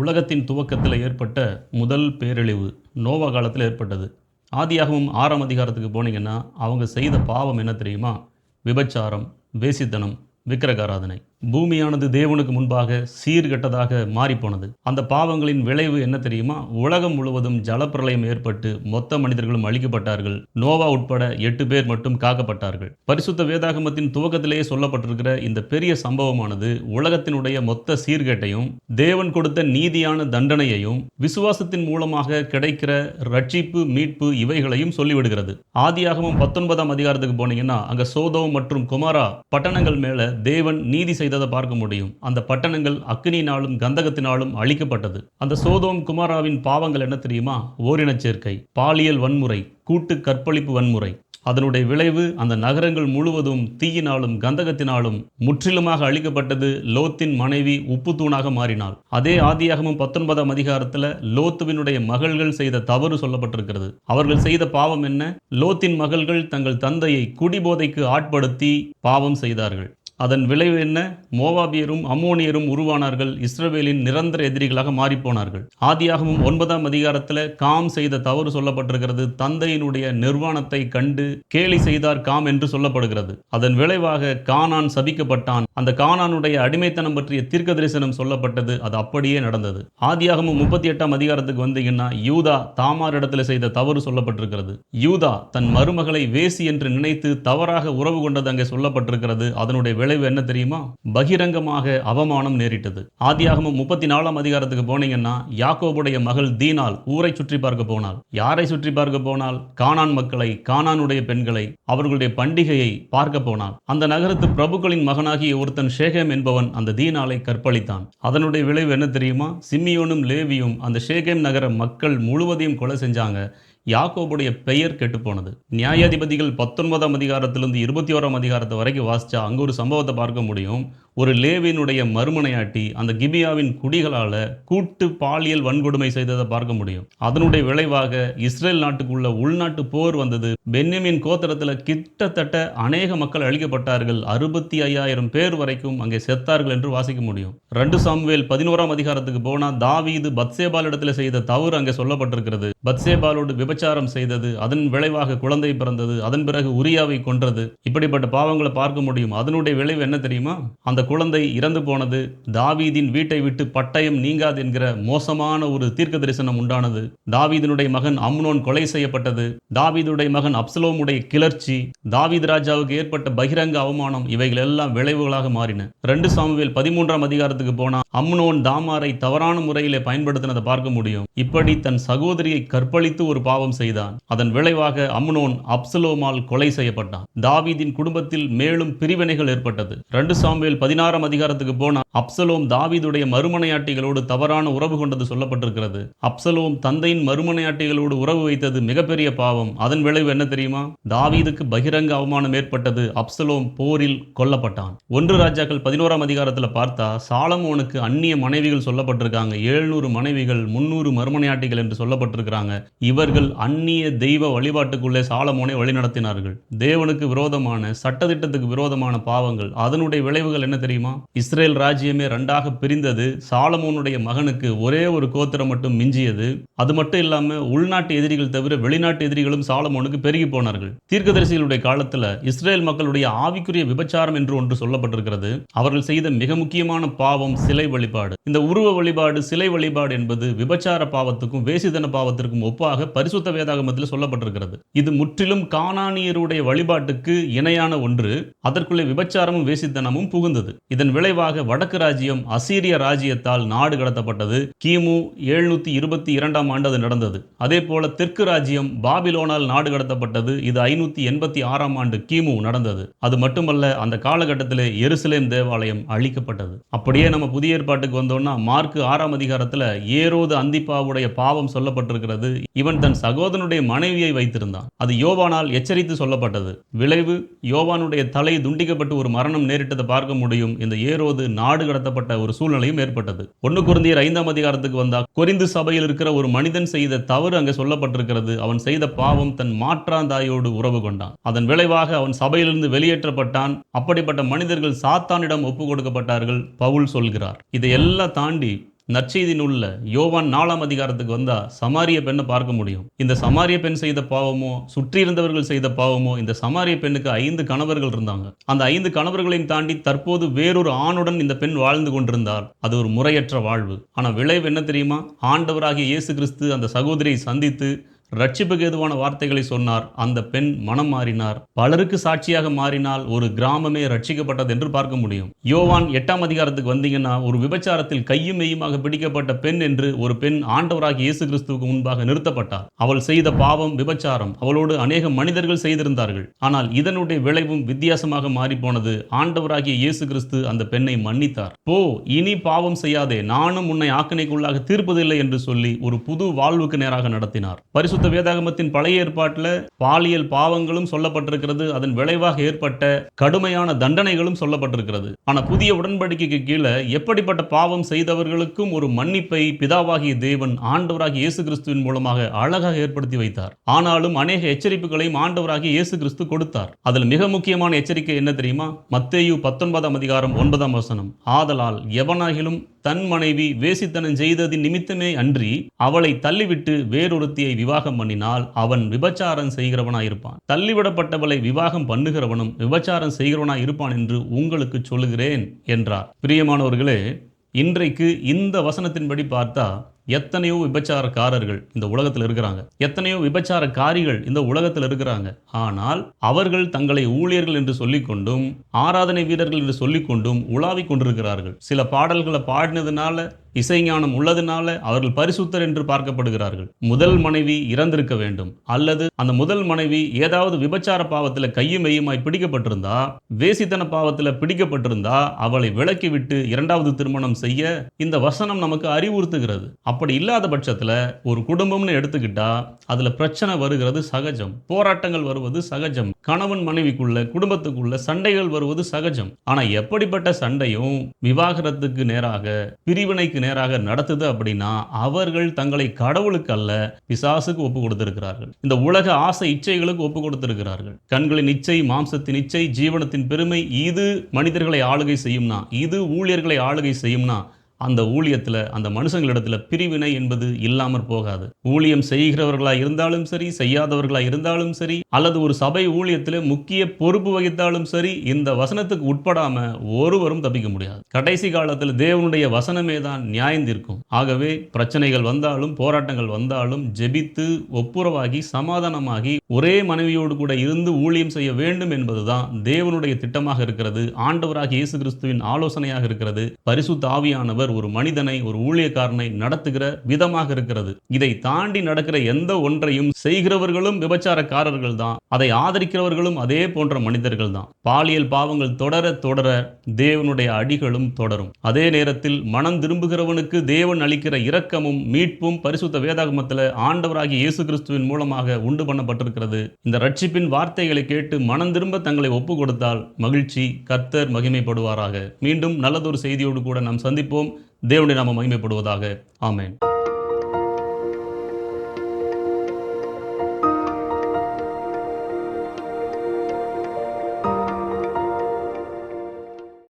உலகத்தின் துவக்கத்தில் ஏற்பட்ட முதல் பேரழிவு நோவா காலத்தில் ஏற்பட்டது. ஆதியாகவும் ஆறாம் அதிகாரத்துக்கு போனீங்கன்னா அவங்க செய்த பாவம் என்ன தெரியுமா? விபச்சாரம் வேசித்தனம் விக்கிரகாராதனை. பூமியானது தேவனுக்கு முன்பாக சீர்கெட்டதாக மாறிப்போனது. அந்த பாவங்களின் விளைவு என்ன தெரியுமா? உலகம் முழுவதும் ஜலப்பிரளயம் ஏற்பட்டு மொத்த மனிதர்களும் அழிக்கப்பட்டார்கள். நோவா உட்பட எட்டு பேர் மட்டும் காக்கப்பட்டார்கள். பரிசுத்த வேதாகமத்தின் துவக்கத்திலேயே சொல்லப்பட்டிருக்கிற இந்த பெரிய சம்பவமானது உலகத்தினுடைய மொத்த சீர்கேட்டையும் தேவன் கொடுத்த நீதியான தண்டனையையும் விசுவாசத்தின் மூலமாக கிடைக்கிற ரட்சிப்பு மீட்பு இவைகளையும் சொல்லிவிடுகிறது. ஆதியாகமும் பத்தொன்பதாம் அதிகாரத்துக்கு போனீங்கன்னா அங்க சோதோ மற்றும் குமாரா பட்டணங்கள் மேல தேவன் நீதி செய்ததை பார்க்க முடியும். அந்த பட்டணங்கள் அக்னியினாலும் கந்தகத்தினாலும் அழிக்கப்பட்டது. அந்த சோதோம் குமாராவின் பாவங்கள் என்ன தெரியுமா? ஓரினச் சேர்க்கை. பாலியல் வன்முறை கூட்டு கற்பழிப்பு வன்முறை. அதனுடைய விளைவு அந்த நகரங்கள் முழுவதும் தீயினாலும் கந்தகத்தினாலும் முற்றிலுமாக அழிக்கப்பட்டது லோத்தின் மனைவி உப்பு தூணாக மாறினாள். அதே ஆதியாகமும் பத்தொன்பதாம் அதிகாரத்தில் லோத்துவினுடைய மகள்கள் செய்த தவறு சொல்லப்பட்டிருக்கிறது. அவர்கள் செய்த பாவம் என்ன? லோத்தின் மகள்கள் தங்கள் தந்தையை குடிபோதைக்கு ஆட்படுத்தி பாவம் செய்தார்கள். அதன் விளைவு என்ன? மோவாபியரும் அம்மோனியரும் உருவானார்கள். இஸ்ரவேலின் நிரந்தர எதிரிகளாக மாறிப்போனார்கள். ஆதியாகமும் ஒன்பதாம் அதிகாரத்தில் காம் செய்த தவறு சொல்லப்பட்டிருக்கிறது. தந்தையினுடைய நிர்வாணத்தை கண்டு கேலி செய்தார் காம் என்று சொல்லப்படுகிறது. அதன் விளைவாக கானான் சபிக்கப்பட்டான். அந்த கானானுடைய அடிமைத்தனம் பற்றிய தீர்க்க தரிசனம் சொல்லப்பட்டது. அது அப்படியே நடந்தது. ஆதியாகமும் முப்பத்தி எட்டாம் அதிகாரத்துக்கு வந்தீங்கன்னா யூதா தாமார் இடத்துல செய்த தவறு சொல்லப்பட்டிருக்கிறது. யூதா தன் மருமகளை வேசி என்று நினைத்து தவறாக உறவு கொண்டது அங்கே சொல்லப்பட்டிருக்கிறது. அதனுடைய விளைவு என்ன தெரியுமா? பகிரங்கமாக அவமானம் நேரிட்டது. ஆதியாகமும் முப்பத்தி நாலாம் அதிகாரத்துக்கு போனீங்கன்னா யாக்கோபுடைய மகள் தீனால் ஊரை சுற்றி பார்க்க போனாள். யாரை சுற்றி பார்க்க போனால் காணான் மக்களை காணானுடைய பெண்களை அவர்களுடைய பண்டிகையை பார்க்க போனாள். அந்த நகரத்து பிரபுக்களின் மகனாகிய ஒருத்தன் ஷேகேம் என்பவன் அந்த தீனாலை கற்பழித்தான். அதனுடைய விளைவு என்ன தெரியுமா? சிம்மியோனும் லேவியும் அந்த ஷேகேம் நகர மக்கள் முழுவதையும் கொலை செஞ்சாங்க. யாக்கோபுடைய பெயர் கெட்டுப்போனது. நியாயாதிபதிகள் பத்தொன்பதாம் அதிகாரத்திலிருந்து இருபத்தி ஓராம் அதிகாரத்தை வரைக்கும் வாசிச்சா அங்கே ஒரு சம்பவத்தை பார்க்க முடியும். ஒரு லேவினுடைய மறுமனையாட்டி அந்த கிபியாவின் குடிகளால் கூட்டு பாலியல் வன்கொடுமை செய்ததை பார்க்க முடியும். அதனுடைய விளைவாக இஸ்ரேல் நாட்டுக்குள்ள உள்நாட்டு போர் வந்தது. பென்யமின் கோத்திரத்தில் கிட்டத்தட்ட அநேக மக்கள் அழிக்கப்பட்டார்கள். அறுபத்தி ஐயாயிரம் பேர் வரைக்கும் அங்கே செத்தார்கள் என்று வாசிக்க முடியும். ரெண்டு சாம்வேல் பதினோராம் அதிகாரத்துக்கு போனால் தாவீது பத்சேபால் இடத்துல செய்த தவறு அங்கே சொல்லப்பட்டிருக்கிறது. பத்சேபாலோடு விபச்சாரம் செய்தது அதன் விளைவாக குழந்தை பிறந்தது அதன் பிறகு உரியாவை கொன்றது. இப்படிப்பட்ட பாவங்களை பார்க்க முடியும். அதனுடைய விளைவு என்ன தெரியுமா? அந்த குழந்தை இறந்து போனது தாவீதின் வீட்டை விட்டு பட்டயம் நீங்காது என்கிற மோசமான ஒரு தீர்க்க தரிசனம் உண்டானது. தாவீதனுடைய மகன் அம்னோன் கொலை செய்யப்பட்டது. தாவீதுடைய மகன் அப்சலோமுடைய கிளர்ச்சி தாவீது ராஜாவுக்கு ஏற்பட்ட பகிரங்க அவமானம் இவைகள் எல்லாம் விளைவுகளாக மாறின. ரெண்டு சாமுவேல் பதிமூன்றாம் அதிகாரத்துக்கு போனா அம்னோன் தாமாரை தவறான முறையிலே பயன்படுத்தினதை பார்க்க முடியும். இப்படி தன் சகோதரியை கற்பழித்து ஒரு பாவம் செய்தான். அதன் விளைவாக அம்னோன் அப்சலோமால் கொலை செய்யப்பட்டான். தாவீதின் குடும்பத்தில் மேலும் பிரிவினைகள் ஏற்பட்டது. ரெண்டு சாமுவேல் பதினாறாம் அதிகாரத்துக்கு போன அப்சலோம் தாவீதுடைய மறுமனையாட்டிகளோடு தவறான உறவு கொண்டது சொல்லப்பட்டிருக்கிறது. அப்சலோம் தந்தையின் மறுமனையாட்டிகளோடு உறவு வைத்தது மிகப்பெரிய பாவம். அதன் விளைவு என்ன தெரியுமா? தாவீதுக்கு பகிரங்க அவமானம் ஏற்பட்டது அப்சலோம் போரில் கொல்லப்பட்டான். ஒன்று ராஜாக்கள் பதினோராம் அதிகாரத்தில் பார்த்தா சாலமோனுக்கு அந்நிய மனைவிகள் சொல்லப்பட்டிருக்காங்க. எழுநூறு மனைவிகள் முன்னூறு மறுமனையாட்டிகள் என்று சொல்லப்பட்டிருக்கிறாங்க. இவர்கள் அந்நிய தெய்வ வழிபாட்டுக்குள்ளே சாலமோனை வழிநடத்தினார்கள். தேவனுக்கு விரோதமான சட்டத்திட்டத்துக்கு விரோதமான பாவங்கள் அதனுடைய விளைவுகள் என்ன தெரியுமா? இஸ்ரேல் ராஜ்யமே ரெண்டாக பிரிந்தது. சாலமோனுடைய மகனுக்கு ஒரே ஒரு கோத்திரம் மட்டும் மிஞ்சியது. அது மட்டும் இல்லாம உள்நாட்டு எதிரிகள் தவிர வெளிநாட்டு எதிரிகளும் சாலமோனுக்கு பெருகி போனார்கள். தீர்க்கதரிசிகளுடைய காலத்துல இஸ்ரேல் மக்களுடைய ஆவிக்குரிய விபச்சாரம் என்று ஒன்று சொல்லப்பட்டிருக்கிறது. அவர்கள் செய்த மிக முக்கியமான பாவம் சிலை வழிபாடு. இந்த உருவ வழிபாடு சிலை வழிபாடு என்பது விபச்சார பாவத்துக்கும் வேசிதன பாவத்திற்கும் ஒப்பாக பரிசுத்த வேதாகமத்தில் சொல்லப்பட்டிருக்கிறது. இது முற்றிலும் காணானியருடைய வழிபாட்டுக்கு இணையான ஒன்று. அதற்குள்ளே விபச்சாரமும் வேசித்தனமும் புகுந்தது. இதன் விளைவாக வடக்கு ராஜ்யம் அசீரிய ராஜ்யத்தால் நாடு கடத்தப்பட்டது. கிமு எழுநூத்தி இருபத்தி இரண்டாம் ஆண்டு அது நடந்தது. அதே போல தெற்கு ராஜ்யம் பாபிலோனால் நாடு கடத்தப்பட்டது. இது ஐநூத்தி எண்பத்தி ஆறாம் ஆண்டு கிமு நடந்தது. அது மட்டுமல்ல அந்த காலகட்டத்திலே எருசலேம் தேவாலயம் அழிக்கப்பட்டது. அப்படியே நம்ம புதிய ஏற்பாட்டுக்கு வந்தோம்னா மார்க் ஆறாம் அதிகாரத்துல ஏரோது அந்திப்பாவுடைய பாவம் சொல்லப்பட்டிருக்கிறது. இவன் தன் சகோதரனுடைய மனைவியை வைத்திருந்தான். அது யோவானால் எச்சரித்து சொல்லப்பட்டது. விளைவு யோவானுடைய தலை துண்டிக்கப்பட்டு ஒரு மரணம் நேரிட்டதை பார்க்க முடியும். இந்த ஏரோது நாடு கடத்தப்பட்ட ஒரு சூழ்நிலையும் ஏற்பட்டது. ஒன்று குருந்தியர் ஐந்தாம் அதிகாரத்துக்கு வந்தால் கொரிந்து சபையில் இருக்கிற ஒரு மனிதன் செய்த தவறு அங்கே சொல்லப்பட்டிருக்கிறது. அவன் செய்த பாவம் தன் மாற்றாந்தாயோடு உறவு கொண்டான். அதன் விளைவாக அவன் சபையிலிருந்து வெளியேற்றப்பட்டான். அப்படிப்பட்ட மனிதர்கள் சாத்தானிடம் ஒப்பு கொடுக்கப்பட்டார்கள் பவுல் சொல்கிறார். இதையெல்லாம் தாண்டி நற்செய்தி நூலில் யோவான் நாலாம் அதிகாரத்துக்கு வந்தால் சமாரிய பெண்ணை பார்க்க முடியும். இந்த சமாரிய பெண் செய்த பாவமோ சுற்றி இருந்தவர்கள் செய்த பாவமோ இந்த சமாரிய பெண்ணுக்கு ஐந்து கணவர்கள் இருந்தாங்க. அந்த ஐந்து கணவர்களையும் தாண்டி தற்போது வேறொரு ஆணுடன் இந்த பெண் வாழ்ந்து கொண்டிருந்தால் அது ஒரு முறையற்ற வாழ்வு. ஆனால் விளைவு என்ன தெரியுமா? ஆண்டவராகிய இயேசு கிறிஸ்து அந்த சகோதரியை சந்தித்து ரட்சிப்புக்கு எதுவான வார்த்தைகளை சொன்னார். அந்த பெண் மனம் மாறினார். பலருக்கு சாட்சியாக மாறினால் ஒரு கிராமமே ரட்சிக்கப்பட்டது என்று பார்க்க முடியும். யோவான் எட்டாம் அதிகாரத்துக்கு வந்தீங்கன்னா ஒரு விபச்சாரத்தில் கையும் மெய்யுமாக பிடிக்கப்பட்ட பெண் என்று ஒரு பெண் ஆண்டவராக இயேசு கிறிஸ்துவுக்கு முன்பாக நிறுத்தப்பட்டார். அவள் செய்த பாவம் விபச்சாரம் அவளோடு அநேக மனிதர்கள் செய்திருந்தார்கள். ஆனால் இதனுடைய விளைவும் வித்தியாசமாக மாறிப்போனது. ஆண்டவராகிய இயேசு கிறிஸ்து அந்த பெண்ணை மன்னித்தார். போ இனி பாவம் செய்யாதே. நானும் உன்னை ஆக்கணைக்குள்ளாக தீர்ப்பதில்லை என்று சொல்லி ஒரு புது வாழ்வுக்கு நேராக நடத்தினார். பரிசு பரிசுத்த வேதாகமத்தின் பழைய ஏற்பாட்டில் பாலியல் பாவங்களும் சொல்லப்பட்டிருக்கிறது. அதன் விளைவாக ஏற்பட்ட கடுமையான தண்டனைகளும் சொல்லப்பட்டிருக்கிறது. ஆனால் புதிய உடன்படிக்கைக்கு கீழே எப்படிப்பட்ட பாவம் செய்தவர்களுக்கும் ஒரு மன்னிப்பை பிதாவாகிய தேவன் ஆண்டவராகிய இயேசு கிறிஸ்துவின் மூலமாக அழகாக ஏற்படுத்தி வைத்தார். ஆனாலும் அநேக எச்சரிப்புகளையும் ஆண்டவராகிய இயேசு கிறிஸ்து கொடுத்தார். அதில் மிக முக்கியமான எச்சரிக்கை என்ன தெரியுமா? மத்தேயு பத்தொன்பதாம் அதிகாரம் ஒன்பதாம் வசனம். ஆதலால் எவனாகிலும் தன் மனைவி வேசித்தனம் செய்ததின் நிமித்தமே அன்றி அவளை தள்ளிவிட்டு வேறொருத்தியை விவாகம் பண்ணினால் அவன் விபச்சாரம் செய்கிறவனாயிருப்பான். தள்ளிவிடப்பட்டவளை விவாகம் பண்ணுகிறவனும் விபச்சாரம் செய்கிறவனாய் இருப்பான் என்று உங்களுக்கு சொல்லுகிறேன் என்றார். பிரியமானவர்களே இன்றைக்கு இந்த வசனத்தின்படி பார்த்தா எத்தனையோ விபச்சாரக்காரர்கள் இந்த உலகத்தில் இருக்கிறாங்க. எத்தனையோ விபச்சாரக்காரிகள் இந்த உலகத்தில் இருக்கிறாங்க. ஆனால் அவர்கள் தங்களை ஊழியர்கள் என்று சொல்லிக்கொண்டும் ஆராதனை வீரர்கள் என்று சொல்லிக்கொண்டும் உலாவிக் கொண்டிருக்கிறார்கள். சில பாடல்களை பாடினதுனால இசைஞானம் உள்ளதுனால அவர்கள் பரிசுத்தர் என்று பார்க்கப்படுகிறார்கள். முதல் மனைவி இறந்திருக்க வேண்டும். அல்லது அந்த முதல் மனைவி ஏதாவது விபச்சார பாவத்தில் கையும் மெய்யுமாய் பிடிக்கப்பட்டிருந்தா வேசித்தன பாவத்தில் பிடிக்கப்பட்டிருந்தா அவளை விலக்கிவிட்டு இரண்டாவது திருமணம் செய்ய இந்த வசனம் நமக்கு அறிவுறுத்துகிறது. அப்படி இல்லாத பட்சத்தில் ஒரு குடும்பம்னு எடுத்துக்கிட்டா அதில் பிரச்சனை வருகிறது சகஜம். போராட்டங்கள் வருவது சகஜம். கணவன் மனைவிக்குள்ள குடும்பத்துக்குள்ள சண்டைகள் வருவது சகஜம். ஆனால் எப்படிப்பட்ட சண்டையும் விவாகரத்துக்கு நேராக பிரிவினைக்கு நேராக நடத்துது அப்படின்னா அவர்கள் தங்களை கடவுளுக்கு அல்ல பிசாசுக்கு ஒப்பு கொடுத்திருக்கிறார்கள். இந்த உலக ஆசை இச்சைகளுக்கு ஒப்பு கொடுத்திருக்கிறார்கள். கண்களின் இச்சை மாம்சத்தின் இச்சை ஜீவனத்தின் பெருமை இது மனிதர்களை ஆளுகை செய்யும்னா இது ஊழியர்களை ஆளுகை செய்யும்னா அந்த ஊழியத்தில் அந்த மனுஷங்களிடத்தில் பிரிவினை என்பது இல்லாமற் போகாது. ஊழியம் செய்கிறவர்களாக இருந்தாலும் சரி செய்யாதவர்களாக இருந்தாலும் சரி அல்லது ஒரு சபை ஊழியத்தில் முக்கிய பொறுப்பு வகித்தாலும் சரி இந்த வசனத்துக்கு உட்படாம ஒருவரும் தப்பிக்க முடியாது. கடைசி காலத்தில் தேவனுடைய வசனமே தான் நியாயந்திருக்கும் ஆகவே பிரச்சனைகள் வந்தாலும் போராட்டங்கள் வந்தாலும் ஜெபித்து ஒப்புரவாகி சமாதானமாகி ஒரே மனைவியோடு கூட இருந்து ஊழியம் செய்ய வேண்டும் என்பதுதான் தேவனுடைய திட்டமாக இருக்கிறது. ஆண்டவராக இயேசு கிறிஸ்துவின் ஆலோசனையாக இருக்கிறது. பரிசு தாவியானவர் ஆவியானவர் ஒரு மனிதனை ஒரு ஊழியக்காரனை நடத்துகிற விதமாக இருக்கிறது. இதை தாண்டி நடக்கிற எந்த ஒன்றையும் செய்கிறவர்களும் விபச்சாரக்காரர்கள் தான். அதை ஆதரிக்கிறவர்களும் அதே போன்ற மனிதர்கள் தான். பாலியல் பாவங்கள் தொடர தொடர தேவனுடைய அடிகளும் தொடரும். அதே நேரத்தில் மனம் திரும்புகிறவனுக்கு தேவன் அளிக்கிற இரக்கமும் மீட்பும் பரிசுத்த வேதாகமத்தில் ஆண்டவராகிய இயேசு கிறிஸ்துவின் மூலமாக உண்டு பண்ணப்பட்டிருக்கிறது. இந்த ரட்சிப்பின் வார்த்தைகளை கேட்டு மனம் திரும்ப தங்களை ஒப்பு கொடுத்தால் மகிழ்ச்சி கர்த்தர் மகிமைப்படுவாராக. மீண்டும் நல்லதொரு செய்தியோடு கூட நாம் சந்திப்போம். தேவனுடைய நாம மகிமைப்படுவதாக. ஆமேன்.